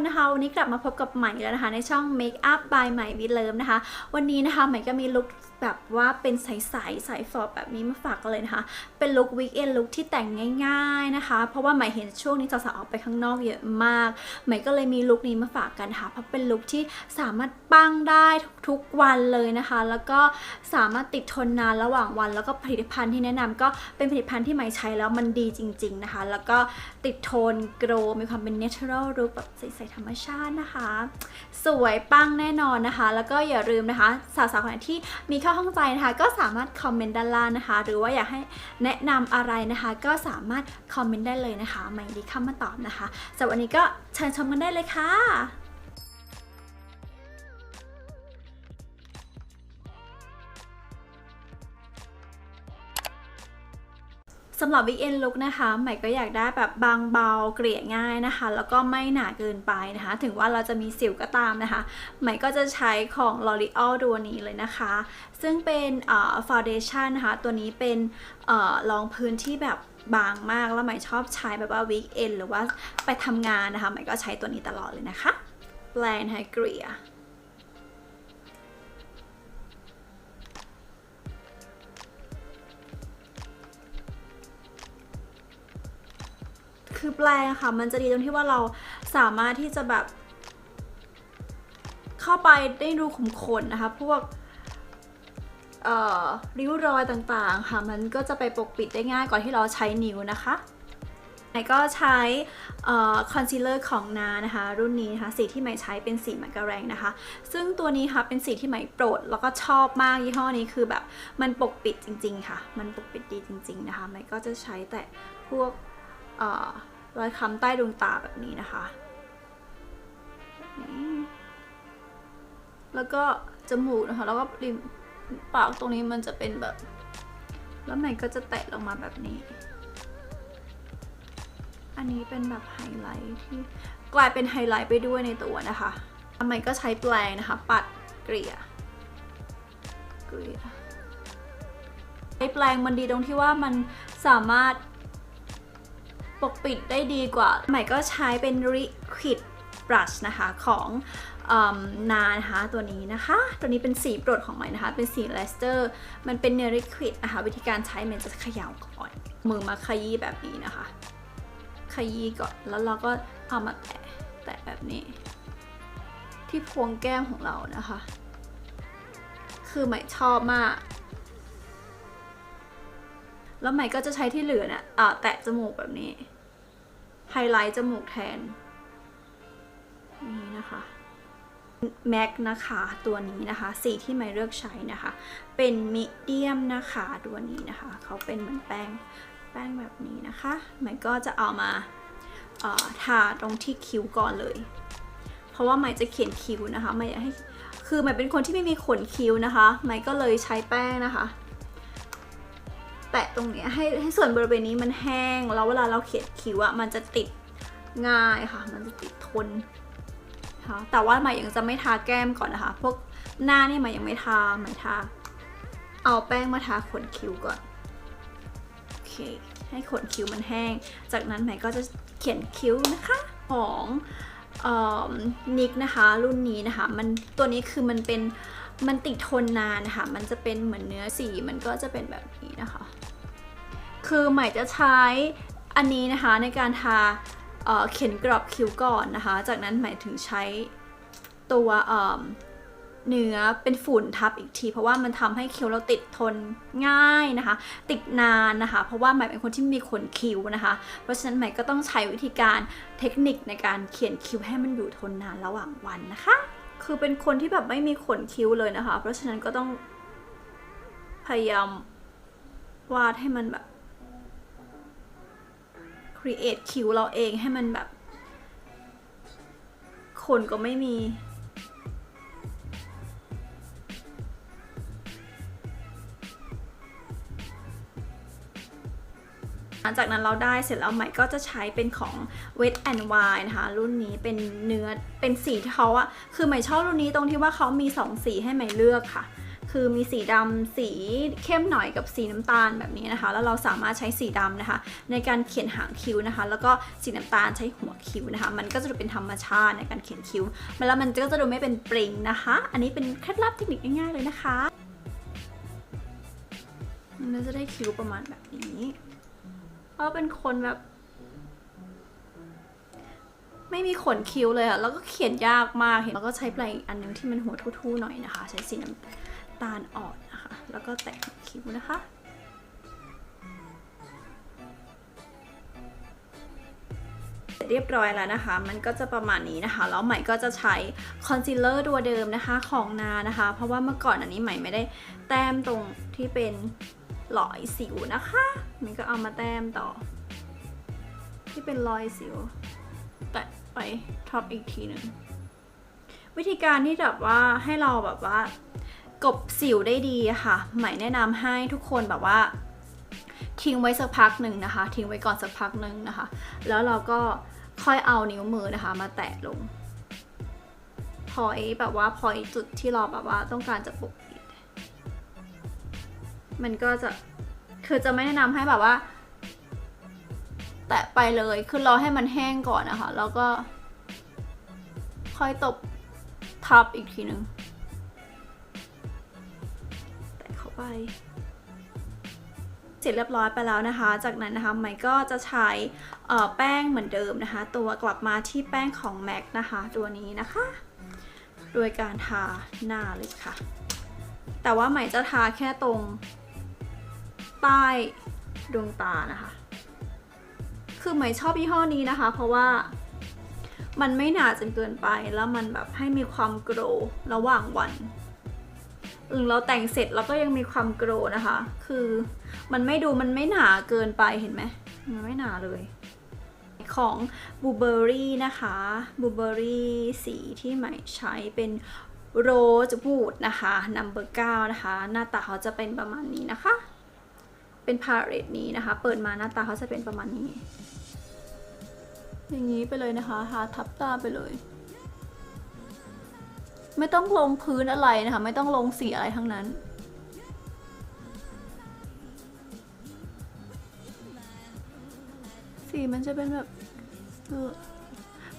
คนนะคะวันนี้กลับมาพบกับใหม่แล้วนะคะ ในช่อง Make Up by ใหม่วิเลิมนะคะ วันนี้นะคะใหม่ก็มีลุค แบบว่าเป็นใสๆสายฟอร์แบบนี้มาฝากกันเลยนะคะ เป็นลุควิกเอนลุคที่แต่งง่ายๆนะคะ เพราะว่าใหม่เห็นช่วงนี้สาวๆออกไปข้างนอกเยอะมากใหม่ก็เลยมีลุคนี้มาฝากกันค่ะ เพราะเป็นลุคที่สามารถปั้งได้ทุกๆวันเลยนะคะ แล้วก็สามารถติดทนนานระหว่างวัน แล้วก็ผลิตภัณฑ์ที่แนะนำก็เป็นผลิตภัณฑ์ที่ใหม่ใช้แล้วมันดีจริง ๆนะคะ แล้วก็ติดทนโกลมีความเป็น natural ลุคแบบใสๆธรรมชาตินะคะ สวยปังแน่นอนนะคะ แล้วก็อย่าลืมนะคะสาวๆคนไหนที่มีข้อข้องใจนะคะ ก็สามารถคอมเมนต์ด้านล่างนะคะ หรือว่าอยากให้แนะนำอะไรนะคะ ก็สามารถคอมเมนต์ได้เลยนะคะไม่ดีเข้ามาตอบนะคะสำหรับวันนี้ก็เชิญชมกันได้เลยค่ะ สำหรับวิกเอนลุกนะคะใหม่ก็อยากได้แบบบางเบาเกลี่ยง่ายนะคะ แล้วก็ไม่หนาเกินไปนะคะ ถึงว่าเราจะมีสิวก็ตามนะคะ ใหม่ก็จะใช้ของ L'Oreal ตัวนี้เลยนะคะ ซึ่งเป็นเอ่อ foundation นะคะ ตัวนี้เป็นเอ่อรองพื้นที่แบบบางมาก แล้วใหม่ชอบใช้แบบว่าวิกเอนหรือว่าไปทำงานนะคะใหม่ก็ใช้ตัวนี้ตลอดเลยนะคะแปลงให้เกลี่ย คือแปลงค่ะ มันจะดีตรงที่ว่าเราสามารถที่จะแบบ เข้าไปได้รูขุมขนนะคะ พวกริ้วรอยต่างๆ ค่ะ มันก็จะไปปกปิดได้ง่ายกว่าที่เราใช้นิ้วนะคะไหนก็ใช้คอนซีลเลอร์ของนานะคะ รุ่นนี้นะคะ สีที่ใหมใช้เป็นสีมันกะแรงนะคะ ซึ่งตัวนี้ค่ะเป็นสีที่ใหมโปรดแล้วก็ชอบมากยี่ห้อนี้คือแบบมันปกปิดจริง ๆ ค่ะ มันปกปิดดีจริง ๆ นะคะใหมก็จะใช้แต่พวก รอยค้ำใต้ดวงตาแบบนี้นะคะ แล้วก็จมูกนะคะ แล้วก็ริมปากตรงนี้มันจะเป็นแบบ แล้วใหม่ก็จะแตะลงมาแบบนี้ อันนี้เป็นแบบไฮไลท์ที่กลายเป็นไฮไลท์ไปด้วยในตัวนะคะใหม่ก็ใช้แปรงนะคะ ปัดเกลี่ย เกลี่ยไอแปรงมันดีตรงที่ว่ามันสามารถ ปกปิดได้ดีกว่า ใหม่ก็ใช้เป็น Liquid Brush นะคะของอนานะคะตัวนี้นะคะ ตัวนี้เป็นสีโปรดของใหม่นะคะ เป็นสี Leicester มันเป็นเนื้อ Liquid นะคะ วิธีการใช้มันจะเขย่าก่อน มือมาขยี้แบบนี้นะคะ ขยี้ก่อน แล้วเราก็เอามาแตะ แตะแบบนี้ ที่พวงแก้มของเรานะคะ คือใหม่ชอบมาก แล้วใหม่ก็จะใช้ที่เหลือเนี่ยอ่าแตะจมูกแบบนี้ ไฮไลท์จมูกแทน นี่นะคะแม็กนะคะตัวนี้นะคะ สีที่ใหม่เลือกใช้นะคะ เป็นมิเดียมนะคะตัวนี้นะคะ เขาเป็นเหมือนแป้งแป้งแบบนี้นะคะใหม่ก็จะเอามาเอ่อทาตรงที่คิ้วก่อนเลย เพราะว่าใหม่จะเขียนคิ้วนะคะใหม่อยากให้คือใหม่เป็นคนที่ไม่มีขนคิ้วนะคะใหม่ก็เลยใช้แป้งนะคะ แตะตรงเนี้ยให้ให้ส่วนบริเวณนี้มันแห้ง แล้วเวลาเราเขียนคิ้วอะมันจะติดง่ายค่ะ มันจะติดทนนะคะแต่ว่าใหม่ยังจะไม่ทาแก้มก่อนนะคะ พวกหน้านี่ใหม่ยังไม่ทาใหม่ทา เอาแป้งมาทาขนคิ้วก่อน โอเค ให้ขนคิ้วมันแห้ง จากนั้นใหม่ก็จะเขียนคิ้วนะคะของนิกนะคะ รุ่นนี้นะคะ มันตัวนี้คือมันเป็นมันติดทนนานนะคะ มันจะเป็นเหมือนเนื้อสี มันก็จะเป็นแบบนี้นะคะ คือใหม่จะใช้อันนี้นะคะในการทาเเขียนกรอบคิ้วก่อนนะคะ จากนั้นใหม่ถึงใช้ตัวเเนื้อเป็นฝุ่นทับอีกที เพราะว่ามันทำให้คิ้วเราติดทนง่ายนะคะ ติดนานนะคะ เพราะว่าใหม่เป็นคนที่มีขนคิ้วนะคะ เพราะฉะนั้นใหม่ก็ต้องใช้วิธีการเทคนิคในการเขียนคิ้วให้มันอยู่ทนนานระหว่างวันนะคะ คือเป็นคนที่แบบไม่มีขนคิ้วเลยนะคะ เพราะฉะนั้นก็ต้องพยายามวาดให้มันแบบ create คิ้วเราเองให้มันแบบขนก็ไม่มี หลังจากนั้นเราได้เสร็จแล้วใหม่ก็จะใช้เป็นของ Wet and Wild นะคะ รุ่นนี้เป็นเนื้อเป็นสีที่เขาอะคือใหม่ชอบรุ่นนี้ตรงที่ว่าเขามี 2 สีให้ใหม่เลือกค่ะ คือมีสีดำสีเข้มหน่อยกับสีน้ำตาลแบบนี้นะคะ แล้วเราสามารถใช้สีดำนะคะ ในการเขียนหางคิ้วนะคะ แล้วก็สีน้ำตาลใช้หัวคิ้วนะคะ มันก็จะดูเป็นธรรมชาติในการเขียนคิ้วแล้วมันก็จะดูไม่เป็นปริงนะคะ อันนี้เป็นเคล็ดลับเทคนิคง่ายๆเลยนะคะมันจะได้คิ้วประมาณแบบนี้เพราะเป็นคนแบบ ไม่มีขนคิ้วเลยอะแล้วก็เขียนยากมากเห็นแล้วก็ใช้ปลายอีกอันหนึงที่มันหัวทู่ๆหน่อยนะคะ ใช้สีน้ำ ตาลอ่อนนะคะ แล้วก็แตะคิ้วนะคะเรียบร้อยแล้วนะคะ มันก็จะประมาณนี้นะคะ แล้วใหม่ก็จะใช้คอนซีลเลอร์ตัวเดิมนะคะของนานะคะ เพราะว่าเมื่อก่อนอันนี้ใหม่ไม่ได้แต้มตรงที่เป็นรอยสิวนะคะ มันก็เอามาแต้มต่อ ที่เป็นรอยสิว แตะไปท็อปอีกทีหนึ่ง วิธีการที่แบบว่าให้เราแบบว่า กบสิวได้ดีค่ะหม่แนะนำให้ทุกคนแบบว่า ทิ้งไว้สักพักหนึ่งนะคะ ทิ้งไว้ก่อนสักพักหนึ่งนะคะ แล้วเราก็ค่อยเอานิ้วมือนะคะ มาแตะลง พอยแบบว่าพอยจุดที่เราแบบว่าต้องการจะปกปิด มันก็จะคือจะไม่แนะนำให้แบบว่า แตะไปเลยคือรอให้มันแห้งก่อนนะคะ แล้วก็ค่อยตบทับอีกทีหนึ่ง ไป เสร็จเรียบร้อยไปแล้วนะคะ จากนั้นนะคะใหม่ก็จะใช้แป้งเหมือนเดิมนะคะ ตัวกลับมาที่แป้งของ MAC นะคะ ตัวนี้นะคะ โดยการทาหน้าเลยค่ะ แต่ว่าใหม่จะทาแค่ตรง ใต้ดวงตานะคะ คือใหม่ชอบยี่ห้อนี้นะคะ เพราะว่ามันไม่หนาจนเกินไปแล้วมันแบบให้มีความโกรระหว่างวัน อืมเราแต่งเสร็จแล้วก็ยังมีความโกรนะคะ คือมันไม่ดูมันไม่หนาเกินไปเห็นไหมมันไม่หนาเลย ของบูเบอรี่นะคะบูเบอรี่สีที่ใหม่ใช้เป็นโรสบูดนะคะนัมเบอร์เก้านะคะ หน้าตาเขาจะเป็นประมาณนี้นะคะ เป็นพาเลตนี้นะคะ เปิดมาหน้าตาเขาจะเป็นประมาณนี้ อย่างนี้ไปเลยนะคะทาทับตาไปเลย ไม่ต้องลงพื้นอะไรนะคะ ไม่ต้องลงสีอะไรทั้งนั้น สีมันจะเป็นแบบ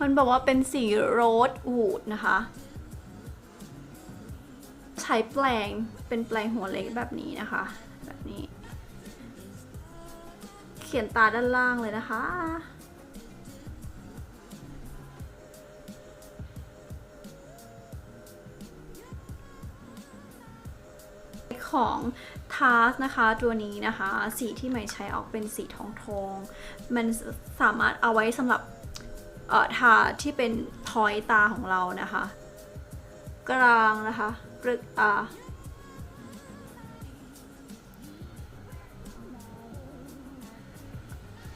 มันบอกว่าเป็นสีโรสวูดนะคะ ใช้แปลงเป็นแปลงหัวเล็กแบบนี้นะคะ แบบนี้ เขียนตาด้านล่างเลยนะคะ ของทาร์สนะคะตัวนี้นะคะ สีที่ใหม่ใช้ออกเป็นสีทองทองมันสามารถเอาไว้สำหรับเอ่อทาที่เป็นพอยตาของเรานะคะ กลางนะคะปรึกตา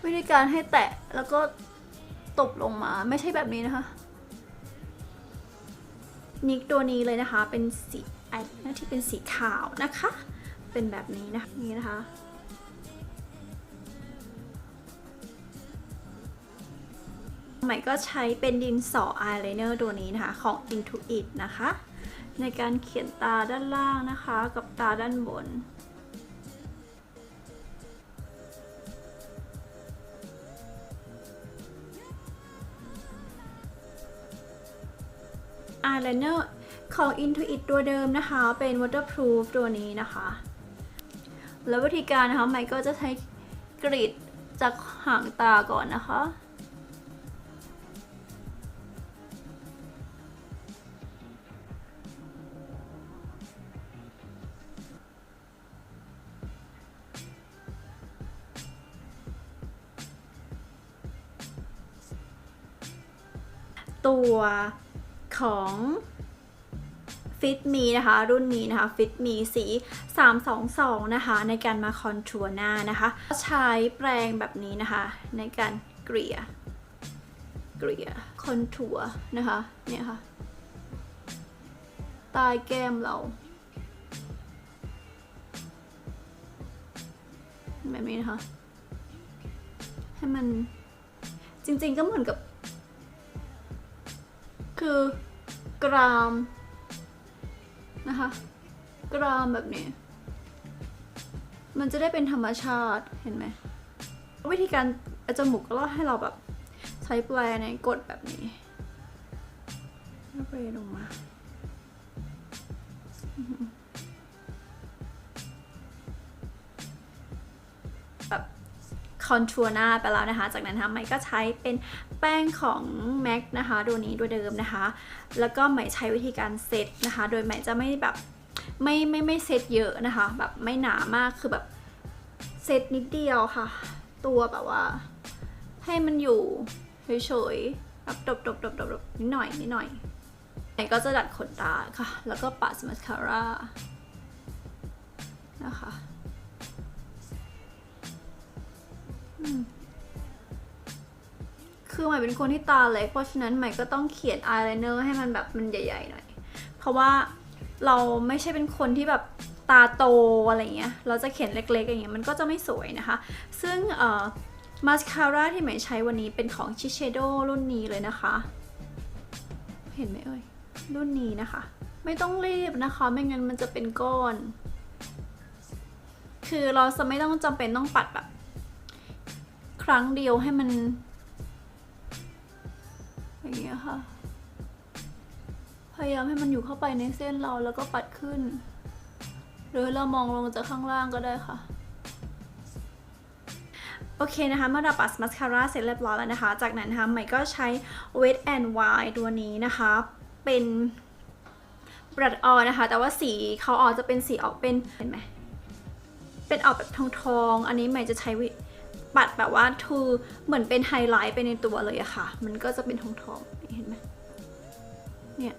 วิธีการให้แตะแล้วก็ตบลงมาไม่ใช่แบบนี้นะคะ นิกตัวนี้เลยนะคะเป็นสี ไอที่เป็นสีขาวนะคะ เป็นแบบนี้นะคะนี่นะคะใหม่ก็ใช้เป็นดินสออายไลเนอร์ตัวนี้นะคะ ของ Intuit นะคะ ในการเขียนตาด้านล่างนะคะ กับตาด้านบนอายไลเนอร์ ของ Intuit ตัวเดิมนะคะ เป็น waterproof ตัวนี้นะคะ แล้ววิธีการนะคะใหม่ก็จะใช้กรีดจากหางตาก่อนนะคะ ตัวของ ฟิตมีนะคะ รุ่นนี้นะคะฟิตมีสี 322 นะคะ ในการมาคอนทัวร์หน้านะคะใช้แปรงแบบนี้นะคะ ในการเกลี่ยเกลี่ยคอนทัวร์นะคะเนี่ยค่ะใต้แก้มเราแบบนี้นะคะ ให้มันจริงๆก็เหมือนกับ คือกราม นะคะ กรามแบบนี้ มันจะได้เป็นธรรมชาติเห็นไหม วิธีการอาจมูกก็ให้เราแบบใช้แปรในกดแบบนี้แล้วไปลงมา คอนทัวร์หน้าไปแล้วนะคะ จากนั้นนะคะใหม่ก็ใช้เป็นแป้งของ MAC นะคะตัวนี้ตัวเดิมนะคะ แล้วก็ใหม่ใช้วิธีการเซตนะคะ โดยใหม่จะไม่แบบไม่ไม่ไม่เซตเยอะนะคะ แบบไม่หนามากคือแบบเซตนิดเดียวค่ะ ตัวแบบว่า ให้มันอยู่เฉยๆแบบดบดบดบดบนิดหน่อยนิดหน่อยใหม่ก็จะดัดขนตาค่ะ แล้วก็ปัดมาสคาร่านะคะ คือใหม่เป็นคนที่ตาเล็กเพราะฉะนั้นใหม่ก็ต้องเขียนอายไลเนอร์ให้มันแบบมันใหญ่ๆหน่อย เพราะว่าเราไม่ใช่เป็นคนที่แบบตาโตอะไรเงี้ย เราจะเขียนเล็กๆอย่างเงี้ยมันก็จะไม่สวยนะคะ ซึ่งเอ่อมาสคาร่าที่ใหม่ใช้วันนี้เป็นของชิเชโดรุ่นนี้เลยนะคะ เห็นไหมเอ่ย รุ่นนี้นะคะ ไม่ต้องรีบนะคะ ไม่งั้นมันจะเป็นก้อน คือเราจะไม่ต้องจำเป็นต้องปัดแบบ ครั้งเดียวให้มัน อย่างเงี้ยค่ะ พยายามให้มันอยู่เข้าไปในเส้นเราแล้วก็ปัดขึ้น หรือเรามองลงจากข้างล่างก็ได้ค่ะโอเคนะคะ เมื่อเราปัดมาสคาร่าเสร็จเรียบร้อยแล้วนะคะ จากนั้นนะคะใหม่ก็ใช้ Wet and Wild ตัวนี้นะคะ เป็นบรัดออนะคะ แต่ว่าสีเขาออกจะเป็นสีออกเป็น เห็นไหม เป็นออกแบบทองทองๆอันนี้ใหม่จะใช้ ปัดแบบว่าทูเหมือนเป็นไฮไลท์ไปในตัวเลยอะค่ะ มันก็จะเป็นทองทองๆเห็นไหมเนี่ย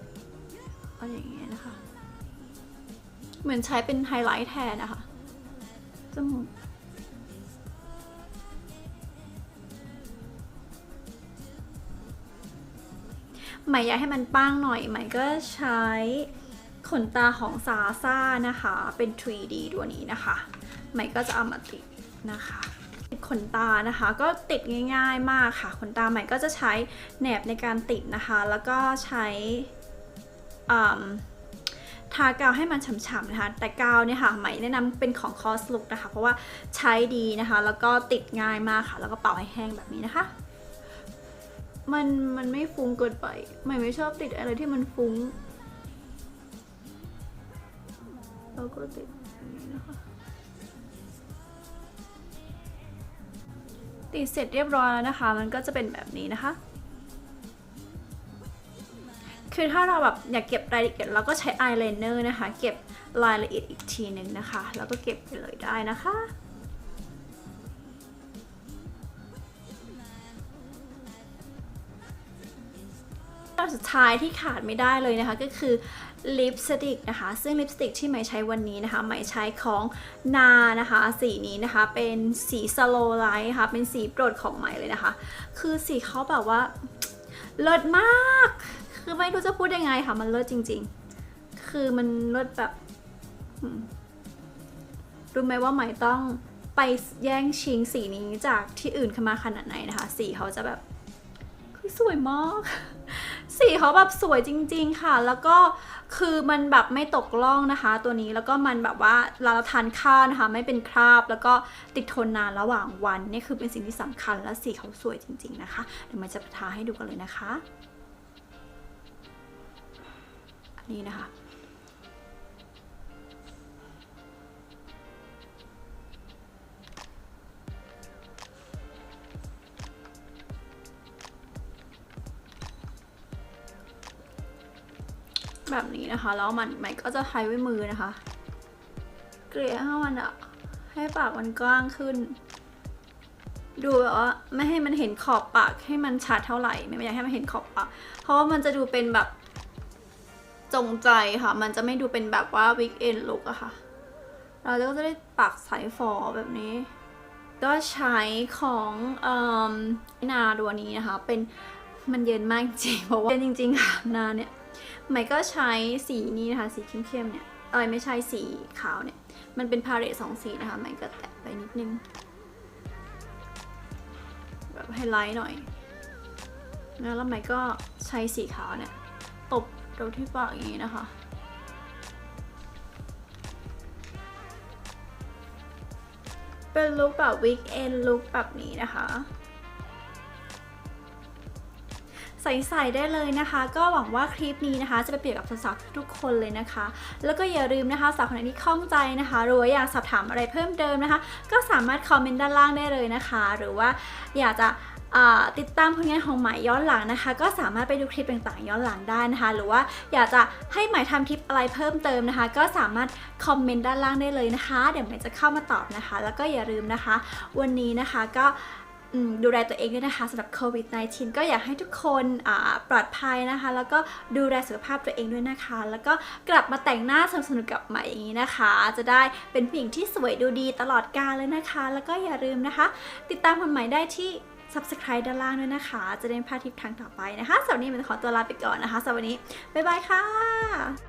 เอาอย่างเงี้ยนะคะ เหมือนใช้เป็นไฮไลท์แทนนะคะจมูกใหม่อยากให้มันป้างหน่อยใหม่ก็ใช้ขนตาของซาซ่านะคะ เป็น 3D ตัวนี้นะคะ ใหม่ก็จะเอามาติดนะคะ ขนตานะคะ ก็ติดง่าย ๆมากค่ะ ขนตาใหม่ก็จะใช้แหนบในการติดนะคะ แล้วก็ใช้ทากาวให้มันฉ่ำๆนะคะ แต่กาวเนี่ยค่ะใหม่แนะนำเป็นของ Cos Look นะคะ เพราะว่าใช้ดีนะคะ แล้วก็ติดง่ายมากค่ะ แล้วก็เป่าให้แห้งแบบนี้นะคะมันมันไม่ฟุ้งเกินไปใหม่ไม่ชอบติดอะไรที่มันฟุ้งแล้วก็ติดนะคะ ติดเสร็จเรียบร้อยแล้วนะคะ มันก็จะเป็นแบบนี้นะคะ คือถ้าเราแบบอยากเก็บรายละเอียดเราก็ใช้อายไลเนอร์นะคะ เก็บรายละเอียดอีกทีหนึ่งนะคะ แล้วก็เก็บไปเลยได้นะคะ สุดท้ายที่ขาดไม่ได้เลยนะคะ ก็คือลิปสติกนะคะ ซึ่งลิปสติกที่ใหม่ใช้วันนี้นะคะใหม่ใช้ของนานะคะ สีนี้นะคะเป็นสีสโลไลท์ค่ะเป็นสีโปรดของใหม่เลยนะคะ คือสีเขาแบบว่าเลิศมาก คือไม่รู้จะพูดยังไงค่ะ มันเลิศจริง ๆ คือมันเลิศแบบรู้ไหมว่าใหม่ต้องไปแย่งชิงสีนี้จากที่อื่นเข้ามาขนาดไหนนะคะ สีเขาจะแบบคือสวยมาก สีเขาแบบสวยจริง ๆค่ะ แล้วก็คือมันแบบไม่ตกล่องนะคะ ตัวนี้แล้วก็มันแบบว่าเราทานข้าวนะคะ ไม่เป็นคราบ แล้วก็ติดทนนานระหว่างวันนี่คือเป็นสิ่งที่สำคัญและสีเขาสวยจริง ๆ นะคะเดี๋ยวมันจะทาให้ดูกันเลยนะคะ อันนี้นะคะ แบบนี้นะคะ แล้วมันมันก็จะใช้ด้วยมือนะคะ เกลี่ยให้มันอะให้ปากมันกว้างขึ้น ดูแบบว่าไม่ให้มันเห็นขอบปากให้มันชัดเท่าไหร่ ไม่อยากให้มันเห็นขอบปาก เพราะว่ามันจะดูเป็นแบบจงใจค่ะ มันจะไม่ดูเป็นแบบว่าวิกเอนลุกอะค่ะ เราก็จะได้ปากใสฟอแบบนี้ ก็ใช้ของเอ่อนาตัวนี้นะคะ เป็นมันเย็นมากจริงเพราะว่าเย็นจริงๆค่ะนาเนี่ย ไมก็ใช้สีนี้นะคะ สีเข้มๆเนี่ยเออไม่ใช่สีขาวเนี่ย มันเป็นพาเลตสองสีนะคะไมก็แตะไปนิดนึง แบบไฮไลท์หน่อย แล้วไมก็ใช้สีขาวเนี่ย ตบตรงที่ปากอย่างนี้นะคะเป็นลุคแบบวิกเอนลุคแบบนี้นะคะ ใส่ๆได้เลยนะคะ ก็หวังว่าคลิปนี้นะคะ จะไปเปรียบกับสาวๆทุกคนเลยนะคะ แล้วก็อย่าลืมนะคะสาวคนไหนที่ข้องใจนะคะหรือว่าอยากสอบถามอะไรเพิ่มเติมนะคะ ก็สามารถคอมเมนต์ด้านล่างได้เลยนะคะ หรือว่าอยากจะติดตามผลงานของใหม่ย้อนหลังนะคะ ก็สามารถไปดูคลิปต่างๆย้อนหลังได้นะคะ หรือว่าอยากจะให้ใหม่ทำคลิปอะไรเพิ่มเติมนะคะ ก็สามารถคอมเมนต์ด้านล่างได้เลยนะคะ เดี๋ยวใหม่จะเข้ามาตอบนะคะ แล้วก็อย่าลืมนะคะ วันนี้นะคะก็ ดูแลตัวเองด้วยนะคะสำหรับโควิด -19 ก็อยากให้ทุกคนปลอดภัยนะคะ แล้วก็ดูแลสุขภาพตัวเองด้วยนะคะ แล้วก็กลับมาแต่งหน้าสนุกๆกับใหม่อย่างนี้นะคะ จะได้เป็นผู้หญิงที่สวยดูดีตลอดกาลเลยนะคะ แล้วก็อย่าลืมนะคะ ติดตามผลใหม่ได้ที่ subscribe ด้านล่างด้วยนะคะ จะได้พลาดทิปทางต่อไปนะคะสำหรับวันนี้มันขอตัวลาไปก่อนนะคะสำหรับวันนี้บ๊ายบายค่ะ